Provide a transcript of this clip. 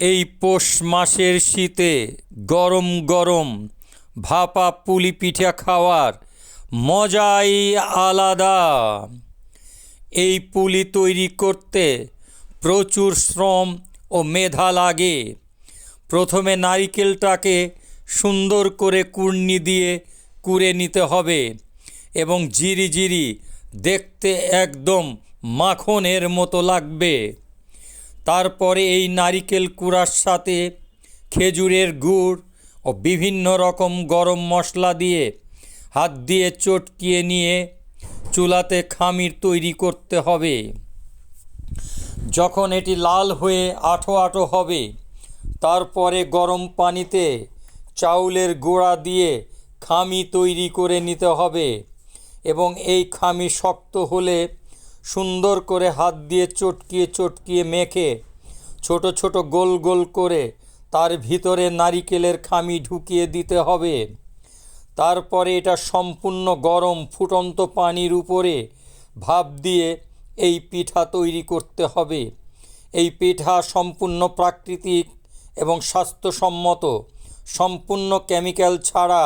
এই পৌষ মাসের শীতে গরম গরম ভাপা পুলি পিঠা খাওয়ার মজাই আলাদা। এই পুলি তৈরি করতে প্রচুর শ্রম ও মেধা লাগে। প্রথমে নারিকেলটাকে সুন্দর করে কুর্নি দিয়ে কুড়ে নিতে হবে এবং জিরি জিরি দেখতে একদম মাখনের মতো লাগবে। তারপরে এই নারিকেল কুড়ার সাথে খেজুরের গুড় ও বিভিন্ন রকম গরম মশলা দিয়ে হাত দিয়ে চটকিয়ে নিয়ে চুলাতে খামির তৈরি করতে হবে। যখন এটি লাল হয়ে আঠো আঠো হবে, তারপরে গরম পানিতে চাউলের গোড়া দিয়ে খামি তৈরি করে নিতে হবে এবং এই খামি শক্ত হলে সুন্দর করে হাত দিয়ে চটকিয়ে চটকিয়ে মেখে, ছোট ছোট গোল গোল করে তার ভিতরে নারিকেলের খামি ঢুকিয়ে দিতে হবে। তারপরে এটা সম্পূর্ণ গরম ফুটন্ত পানির উপরে ভাপ দিয়ে এই পিঠা তৈরি করতে হবে। এই পিঠা সম্পূর্ণ প্রাকৃতিক এবং স্বাস্থ্যসম্মত, সম্পূর্ণ কেমিক্যাল ছাড়া।